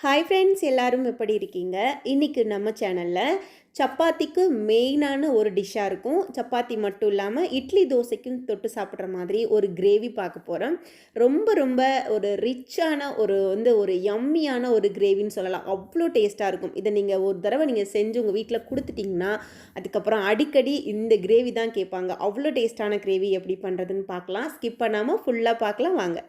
Hi friends எல்லோரும் எப்படி இருக்கீங்க? இன்றைக்கி நம்ம சேனலில் சப்பாத்திக்கு மெயினான ஒரு டிஷ்ஷாக இருக்கும். சப்பாத்தி மட்டும் இல்லாமல் இட்லி தோசைக்கும் தொட்டு சாப்பிட்ற மாதிரி ஒரு கிரேவி பார்க்க போகிறோம் ரொம்ப ரொம்ப ஒரு ரிச்சான ஒரு வந்து ஒரு யம்மியான ஒரு கிரேவின்னு சொல்லலாம். அவ்வளோ டேஸ்ட்டாக இருக்கும். இதை நீங்கள் ஒரு தடவை நீங்கள் செஞ்சு உங்கள் வீட்டில் கொடுத்துட்டிங்கன்னா அதுக்கப்புறம் அடிக்கடி இந்த கிரேவி தான் கேட்பாங்க. அவ்வளோ டேஸ்ட்டான கிரேவி எப்படி பண்ணுறதுன்னு பார்க்கலாம். ஸ்கிப் பண்ணாமல் ஃபுல்லாக பார்க்கலாம். வாங்க.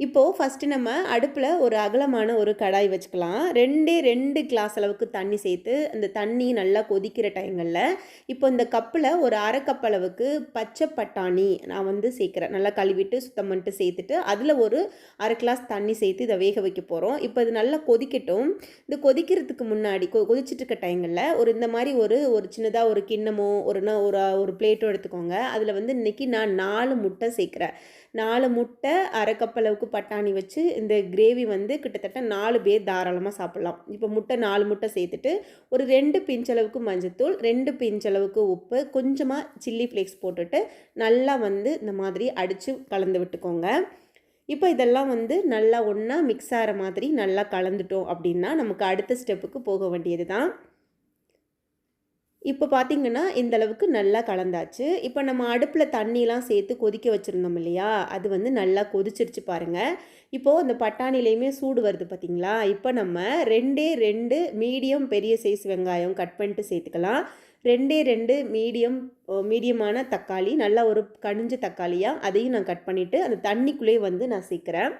இப்போது ஃபஸ்ட்டு நம்ம அடுப்பில் ஒரு அகலமான ஒரு கடாய் வச்சுக்கலாம். ரெண்டே ரெண்டு கிளாஸ் அளவுக்கு தண்ணி சேர்த்து அந்த தண்ணி நல்லா கொதிக்கிற டைங்களில் இப்போ இந்த கப்பில் ஒரு அரை கப் அளவுக்கு பச்சை பட்டாணி நான் வந்து சேர்க்குறேன். நல்லா கழுவிட்டு சுத்தம் பண்ணிட்டு சேர்த்துட்டு அதில் ஒரு அரை கிளாஸ் தண்ணி சேர்த்து இதை வேக வைக்க போகிறோம் இப்போ இது நல்லா கொதிக்கட்டும். இந்த கொதிக்கிறதுக்கு முன்னாடி கொ கொதிச்சிட்டு இருக்க டைங்களில் ஒரு இந்த மாதிரி ஒரு ஒரு சின்னதாக ஒரு கிண்ணமோ ஒரு ஒரு ஒரு பிளேட்டோ எடுத்துக்கோங்க. அதில் வந்து இன்றைக்கி நான் நாலு முட்டை சேர்க்குறேன். நாலு முட்டை அரை கப் அளவுக்கு பட்டாணி வச்சு இந்த கிரேவி வந்து கிட்டத்தட்ட நாலு பேர் தாராளமாக சாப்பிட்லாம். இப்போ முட்டை நாலு முட்டை சேர்த்துட்டு ஒரு ரெண்டு பிஞ்ச் அளவுக்கு மஞ்சத்தூள் ரெண்டு பிஞ்ச் அளவுக்கு உப்பு கொஞ்சமாக சில்லி ஃப்ளேக்ஸ் போட்டுட்டு நல்லா வந்து இந்த மாதிரி அடித்து கலந்து விட்டுக்கோங்க. இப்போ இதெல்லாம் வந்து நல்லா ஒன்றா மிக்ஸ் ஆகிற மாதிரி நல்லா கலந்துட்டோம் அப்படின்னா நமக்கு அடுத்த ஸ்டெப்புக்கு போக வேண்டியது தான் இப்போ பார்த்தீங்கன்னா இந்த அளவுக்கு நல்லா கலந்தாச்சு. இப்போ நம்ம அடுப்பில் தண்ணிலாம் சேர்த்து கொதிக்க வச்சுருந்தோம் இல்லையா? அது வந்து நல்லா கொதிச்சிருச்சு பாருங்கள் இப்போது அந்த பட்டாணிலையுமே சூடு வருது பார்த்தீங்களா இப்போ நம்ம ரெண்டே ரெண்டு மீடியம் பெரிய சைஸ் வெங்காயம் கட் பண்ணிட்டு சேர்த்துக்கலாம். ரெண்டே ரெண்டு மீடியம் மீடியமான தக்காளி நல்லா ஒரு கனிஞ்ச தக்காளியாக அதையும் நான் கட் பண்ணிவிட்டு அந்த தண்ணிக்குள்ளேயே வந்து நான் சேர்க்குறேன்.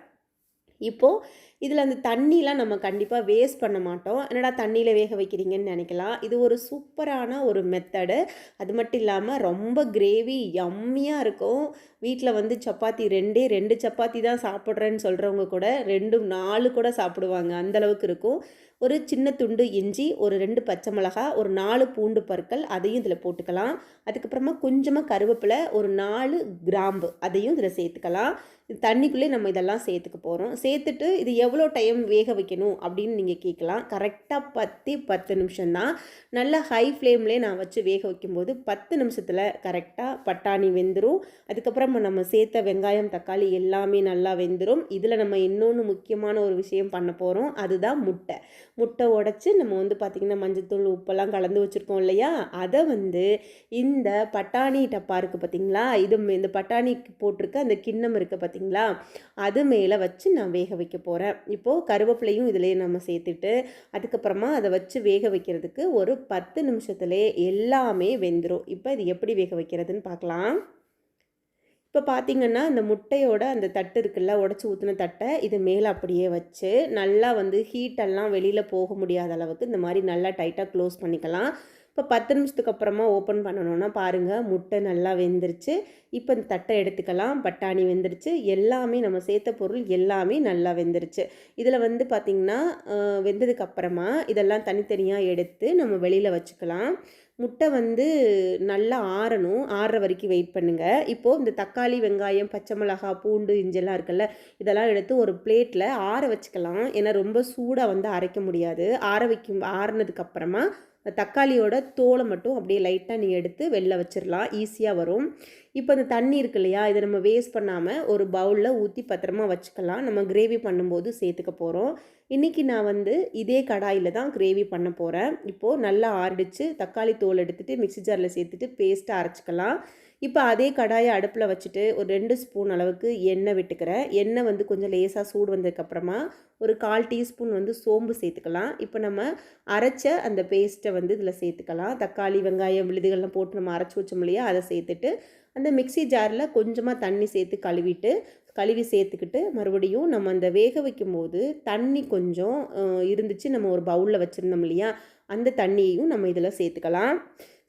இப்போது இதில் அந்த தண்ணிலாம் நம்ம கண்டிப்பாக வேஸ்ட் பண்ண மாட்டோம். என்னடா தண்ணியில் வேக வைக்கிறீங்கன்னு நினைக்கலாம். இது ஒரு சூப்பரான ஒரு மெத்தடு அது மட்டும் இல்லாமல் ரொம்ப கிரேவி யம்மியாக இருக்கும். வீட்டில் வந்து சப்பாத்தி ரெண்டே ரெண்டு சப்பாத்தி தான் சாப்பிட்றேன்னு சொல்கிறவங்க கூட ரெண்டு நாலு கூட சாப்பிடுவாங்க. அந்த அளவுக்கு இருக்கும். ஒரு சின்ன துண்டு இஞ்சி ஒரு ரெண்டு பச்சை மிளகா ஒரு நாலு பூண்டு பற்கள் அதையும் இதில் போட்டுக்கலாம். அதுக்கப்புறமா கொஞ்சமாக கருவேப்பிலை ஒரு நாலு கிராம்பு அதையும் இதில் சேர்த்துக்கலாம். தண்ணிக்குள்ளே நம்ம இதெல்லாம் சேர்த்துக்க போகிறோம் சேர்த்துட்டு இது எவ்வளோ டைம் வேக வைக்கணும் அப்படின்னு நீங்கள் கேட்கலாம். கரெக்டாக பத்து பத்து நிமிஷம்தான். நல்லா ஹை ஃப்ளேம்லேயே நான் வச்சு வேக வைக்கும்போது பத்து நிமிஷத்தில் கரெக்டாக பட்டாணி வெந்துடும் அதுக்கப்புறம் நம்ம சேர்த்த வெங்காயம் தக்காளி எல்லாமே நல்லா வெந்துடும் இதில் நம்ம இன்னொன்று முக்கியமான ஒரு விஷயம் பண்ண போகிறோம் அதுதான் முட்டை. முட்டை உடச்சி நம்ம வந்து பார்த்திங்கன்னா மஞ்சத்தூள் உப்பெல்லாம் கலந்து வச்சுருக்கோம் இல்லையா? அதை வந்து இந்த பட்டாணி டப்பா இருக்குது பார்த்திங்களா இது மே- இந்த பட்டாணிக்கு போட்டிருக்க அந்த கிண்ணம் இருக்குது பார்த்தீங்களா அது மேலே வச்சு நான் வேக வைக்க போகிறேன் இப்போது கருவேப்பிலையும் இதிலே நம்ம சேர்த்துட்டு அதுக்கப்புறமா அதை வச்சு வேக வைக்கிறதுக்கு ஒரு பத்து நிமிஷத்துலேயே எல்லாமே வெந்துடும் இப்போ இது எப்படி வேக வைக்கிறதுன்னு பார்க்கலாம். இப்போ பார்த்தீங்கன்னா அந்த முட்டையோட அந்த தட்டு இருக்குல்ல உடச்சி ஊற்றின தட்டை இது மேலே அப்படியே வச்சு நல்லா வந்து ஹீட்டெல்லாம் வெளியில் போக முடியாத அளவுக்கு இந்த மாதிரி நல்லா டைட்டாக க்ளோஸ் பண்ணிக்கலாம். இப்போ பத்து நிமிஷத்துக்கு அப்புறமா ஓப்பன் பண்ணணும்னா பாருங்கள் முட்டை நல்லா வெந்துருச்சு. இப்போ இந்த தட்டை எடுத்துக்கலாம் பட்டாணி வெந்துருச்சு. எல்லாமே நம்ம சேர்த்த பொருள் எல்லாமே நல்லா வெந்துருச்சு. இதில் வந்து பார்த்திங்கன்னா வெந்ததுக்கு அப்புறமா இதெல்லாம் தனித்தனியாக எடுத்து நம்ம வெளியில் வச்சுக்கலாம். முட்டை வந்து நல்லா ஆறணும். ஆறுற வரைக்கும் வெயிட் பண்ணுங்கள் இப்போது இந்த தக்காளி வெங்காயம் பச்சை மிளகாய் பூண்டு இஞ்செல்லாம் இருக்குல்ல இதெல்லாம் எடுத்து ஒரு பிளேட்டில் ஆற வச்சுக்கலாம். ஏன்னா ரொம்ப சூடாக வந்து அரைக்க முடியாது. ஆற வைக்கும் ஆறுனதுக்கப்புறமா தக்காளியோட தோலை மட்டும் அப்படியே லைட்டாக நீ எடுத்து வெளில வச்சிடலாம் ஈஸியாக வரும். இப்போ இந்த தண்ணி இருக்கு இல்லையா இதை நம்ம வேஸ்ட் பண்ணாமல் ஒரு பவுலில் ஊற்றி பத்திரமா வச்சுக்கலாம். நம்ம கிரேவி பண்ணும்போது சேர்த்துக்க போகிறோம் இன்றைக்கி நான் வந்து இதே கடாயில் தான் கிரேவி பண்ண போகிறேன் இப்போது நல்லா ஆறிடுச்சு. தக்காளி தோல் எடுத்துகிட்டு மிக்சி ஜாரில் சேர்த்துட்டு பேஸ்ட்டாக அரைச்சிக்கலாம். இப்போ அதே கடாயை அடுப்பில் வச்சுட்டு ஒரு ரெண்டு ஸ்பூன் அளவுக்கு எண்ணெய் விட்டுக்கிறேன். எண்ணெய் வந்து கொஞ்சம் லேசாக சூடு வந்ததுக்கப்புறமா ஒரு கால் டீஸ்பூன் வந்து சோம்பு சேர்த்துக்கலாம். இப்போ நம்ம அரைச்ச அந்த பேஸ்ட்டை வந்து இதில் சேர்த்துக்கலாம். தக்காளி வெங்காயம் விழுதுகள்லாம் போட்டு நம்ம அரைச்சி வச்சோம் இல்லையா அதை சேர்த்துட்டு அந்த மிக்ஸி ஜாரில் கொஞ்சமாக தண்ணி சேர்த்து கழுவிட்டு கழுவி சேர்த்துக்கிட்டு மறுபடியும் நம்ம அந்த வேக வைக்கும்போது தண்ணி கொஞ்சம் இருந்துச்சு. நம்ம ஒரு பவுலில் வச்சுருந்தோம் இல்லையா அந்த தண்ணியையும் நம்ம இதில் சேர்த்துக்கலாம்.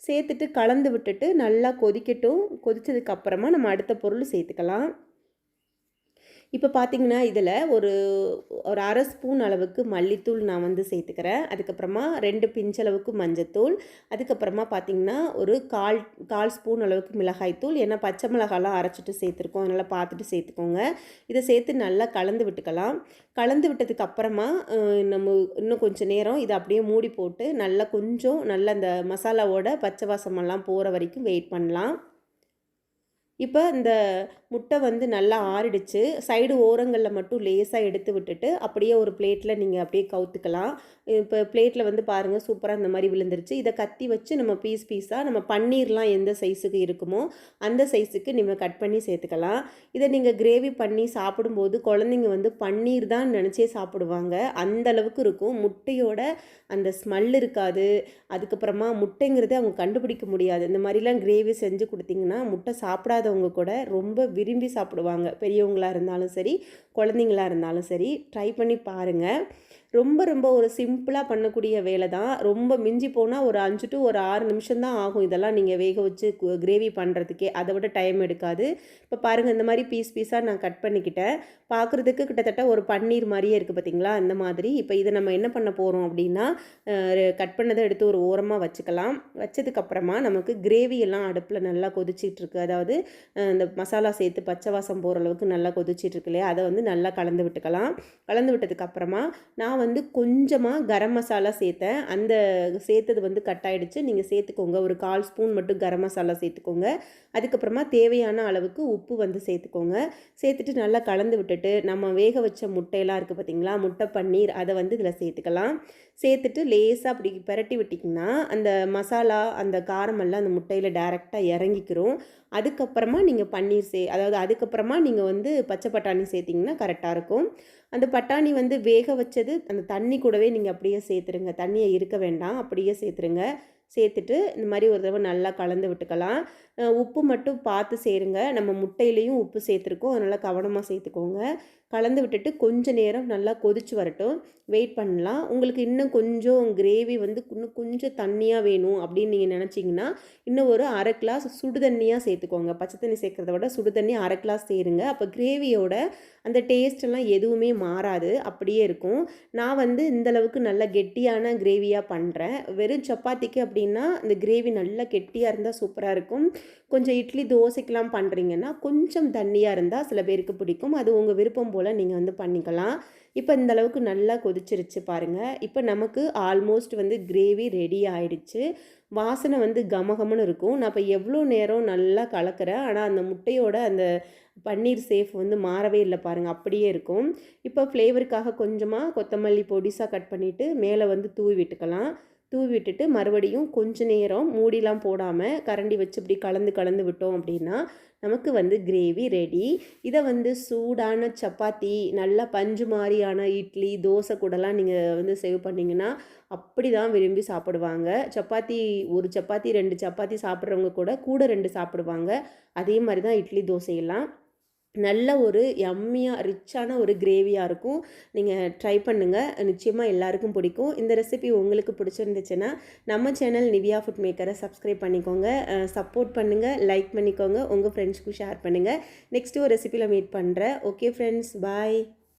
சேர்த்துட்டு கலந்து விட்டுட்டு நல்லா கொதிக்கட்டும். கொதித்ததுக்கப்புறமா நம்ம அடுத்த பொருள் சேர்த்துக்கலாம். இப்போ பார்த்தீங்கன்னா இதில் ஒரு ஒரு அரை ஸ்பூன் அளவுக்கு மல்லித்தூள் நான் வந்து சேர்த்துக்கிறேன். அதுக்கப்புறமா ரெண்டு பிஞ்சளவுக்கு மஞ்சத்தூள். அதுக்கப்புறமா பார்த்தீங்கன்னா ஒரு கால் கால் ஸ்பூன் அளவுக்கு மிளகாய்த்தூள் ஏன்னா பச்சை மிளகாலாம் அரைச்சிட்டு சேர்த்துருக்கோம். அதனால் பார்த்துட்டு சேர்த்துக்கோங்க. இதை சேர்த்து நல்லா கலந்து விட்டுக்கலாம். கலந்து விட்டதுக்கு அப்புறமா நம்ம இன்னும் கொஞ்சம் நேரம் இதை அப்படியே மூடி போட்டு நல்லா கொஞ்சம் நல்லா அந்த மசாலாவோட பச்சை வாசமெல்லாம் போகிற வரைக்கும் வெயிட் பண்ணலாம். இப்போ இந்த முட்டை வந்து நல்லா ஆறிடுச்சு. சைடு ஓரங்களில் மட்டும் லேசாக எடுத்து விட்டுட்டு அப்படியே ஒரு பிளேட்டில் நீங்கள் அப்படியே கவுத்துக்கலாம். இப்போ பிளேட்டில் வந்து பாருங்கள் சூப்பராக இந்த மாதிரி விழுந்துருச்சு. இதை கத்தி வச்சு நம்ம பீஸ் பீஸாக நம்ம பன்னீர்லாம் எந்த சைஸுக்கு இருக்குமோ அந்த சைஸுக்கு நீங்கள் கட் பண்ணி சேர்த்துக்கலாம். இதை நீங்கள் கிரேவி பண்ணி சாப்பிடும்போது குழந்தைங்க வந்து பன்னீர் தான் நினச்சே சாப்பிடுவாங்க. அந்த அளவுக்கு இருக்கும். முட்டையோட அந்த ஸ்மெல் இருக்காது. அதுக்கப்புறமா முட்டைங்கிறதே அவங்க கண்டுபிடிக்க முடியாது. இந்த மாதிரிலாம் கிரேவி செஞ்சு கொடுத்தீங்கன்னா முட்டை சாப்பிடாதவங்க கூட ரொம்ப விரும்பி சாப்பிடுவாங்க. பெரியவங்களாக இருந்தாலும் சரி குழந்தைங்களா இருந்தாலும் சரி ட்ரை பண்ணி பாருங்கள் ரொம்ப ரொம்ப ஒரு சிம்பிளாக பண்ணக்கூடிய வேலை தான் ரொம்ப மிஞ்சி போனால் ஒரு அஞ்சு டு ஒரு ஆறு நிமிஷம் தான் ஆகும் இதெல்லாம் நீங்கள் வேக வச்சு கிரேவி பண்ணுறதுக்கே அதை விட டைம் எடுக்காது. இப்போ பாருங்கள் இந்த மாதிரி பீஸ் பீஸாக நான் கட் பண்ணிக்கிட்டேன். பார்க்குறதுக்கு கிட்டத்தட்ட ஒரு பன்னீர் மாதிரியே இருக்குது பார்த்தீங்களா இந்த மாதிரி. இப்போ இதை நம்ம என்ன பண்ண போகிறோம் அப்படின்னா கட் பண்ணதை எடுத்து ஒரு ஓரமாக வச்சுக்கலாம். வச்சதுக்கப்புறமா நமக்கு கிரேவி எல்லாம் அடுப்பில் நல்லா கொதிச்சிட்ருக்கு அதாவது இந்த மசாலா சேர்த்து பச்சை வாசம் போகிற அளவுக்கு நல்லா கொதிச்சிட்ருக்கு இல்லையா? அதை வந்து நல்லா கலந்து விட்டுக்கலாம். கலந்து விட்டதுக்கப்புறமா நான் வந்து கொஞ்சமாக கரம் மசாலா சேர்த்தேன். அந்த சேர்த்தது வந்து கட் ஆகிடுச்சு நீங்கள் சேர்த்துக்கோங்க. ஒரு கால் ஸ்பூன் மட்டும் கரம் மசாலா சேர்த்துக்கோங்க. அதுக்கப்புறமா தேவையான அளவுக்கு உப்பு வந்து சேர்த்துக்கோங்க. சேர்த்துட்டு நல்லா கலந்து விட்டுட்டு நம்ம வேக வச்ச முட்டையெல்லாம் இருக்குது பார்த்திங்களா முட்டை பன்னீர் அதை வந்து இதில் சேர்த்துக்கலாம். சேர்த்துட்டு லேசாக அப்படி பரட்டி விட்டிங்கன்னா அந்த மசாலா அந்த காரமெல்லாம் அந்த முட்டையில் டேரெக்டாக இறங்கிக்கிறோம் அதுக்கப்புறமா நீங்கள் பன்னீர் சே அதாவது அதுக்கப்புறமா நீங்கள் வந்து பச்சை பட்டாணி சேர்த்திங்கன்னா கரெக்டாக இருக்கும். அந்த பட்டாணி வந்து வேக வச்சது அந்த தண்ணி கூடவே நீங்கள் அப்படியே சேர்த்துருங்க. தண்ணியை இருக்க வேண்டாம் அப்படியே சேர்த்துருங்க. சேர்த்துட்டு இந்த மாதிரி ஒரு தடவை நல்லா கலந்து விட்டுக்கலாம். உப்பு மட்டும் பார்த்து சேருங்க. நம்ம முட்டையிலையும் உப்பு சேர்த்துருக்கோம். அதனால் கவனமாக சேர்த்துக்கோங்க. கலந்து விட்டுட்டு கொஞ்சம் நேரம் நல்லா கொதிச்சு வரட்டும். வெயிட் பண்ணலாம். உங்களுக்கு இன்னும் கொஞ்சம் கிரேவி வந்து இன்னும் கொஞ்சம் தண்ணியாக வேணும் அப்படின்னு நீங்கள் நினச்சிங்கன்னா இன்னும் ஒரு அரை கிளாஸ் சுடு தண்ணியாக சேர்த்துக்கோங்க. பச்சை தண்ணி சேர்க்குறத விட சுடு தண்ணி அரை கிளாஸ் சேருங்க. அப்போ கிரேவியோட அந்த டேஸ்ட்டெல்லாம் எதுவுமே மாறாது. அப்படியே இருக்கும். நான் வந்து இந்தளவுக்கு நல்லா கெட்டியான கிரேவியாக பண்ணுறேன் வெறும் சப்பாத்திக்கு அப்படி அப்படின்னா இந்த கிரேவி நல்லா கெட்டியாக இருந்தால் சூப்பராக இருக்கும். கொஞ்சம் இட்லி தோசைக்கெலாம் பண்ணுறீங்கன்னா கொஞ்சம் தண்ணியாக இருந்தால் சில பேருக்கு பிடிக்கும். அது உங்கள் விருப்பம் போல் நீங்கள் வந்து பண்ணிக்கலாம். இப்போ இந்த அளவுக்கு நல்லா கொதிச்சிருச்சு பாருங்கள் இப்போ நமக்கு ஆல்மோஸ்ட் வந்து கிரேவி ரெடி ஆயிடுச்சு. வாசனை வந்து கமகமன்னு இருக்கும். நான் இப்போ எவ்வளோ நேரம் நல்லா கலக்கிறேன் ஆனால் அந்த முட்டையோட அந்த பன்னீர் சேஃப் வந்து மாறவே இல்லை பாருங்கள் அப்படியே இருக்கும். இப்போ ஃப்ளேவருக்காக கொஞ்சமாக கொத்தமல்லி பொடிசாக கட் பண்ணிவிட்டு மேலே வந்து தூவி விட்டுக்கலாம். தூவி விட்டுட்டு மறுபடியும் கொஞ்ச நேரம் மூடிலாம் போடாமல் கரண்டி வச்சு இப்படி கலந்து கலந்து விட்டோம் அப்படின்னா நமக்கு வந்து கிரேவி ரெடி இதை வந்து சூடான சப்பாத்தி நல்லா பஞ்சு மாதிரியான இட்லி தோசை கூடலாம் நீங்கள் வந்து சேவ் பண்ணிங்கன்னா அப்படி தான் விரும்பி சாப்பிடுவாங்க. சப்பாத்தி ஒரு சப்பாத்தி ரெண்டு சப்பாத்தி சாப்பிட்றவங்க கூட கூட ரெண்டு சாப்பிடுவாங்க. அதே மாதிரி தான் இட்லி தோசையெல்லாம். நல்ல ஒரு யம்மியாக ரிச்சான ஒரு கிரேவியாக இருக்கும். நீங்கள் ட்ரை பண்ணுங்கள் நிச்சயமாக எல்லாருக்கும் பிடிக்கும். இந்த ரெசிபி உங்களுக்கு பிடிச்சிருந்துச்சுன்னா நம்ம சேனல் நிவியா ஃபுட் மேக்கரை சப்ஸ்கிரைப் பண்ணிக்கோங்க. சப்போர்ட் பண்ணுங்கள் லைக் பண்ணிக்கோங்க. உங்கள் ஃப்ரெண்ட்ஸ்க்கும் ஷேர் பண்ணுங்கள் நெக்ஸ்ட்டு ஒரு ரெசிபியில் மீட் பண்ணுறேன் ஓகே ஃப்ரெண்ட்ஸ் பாய்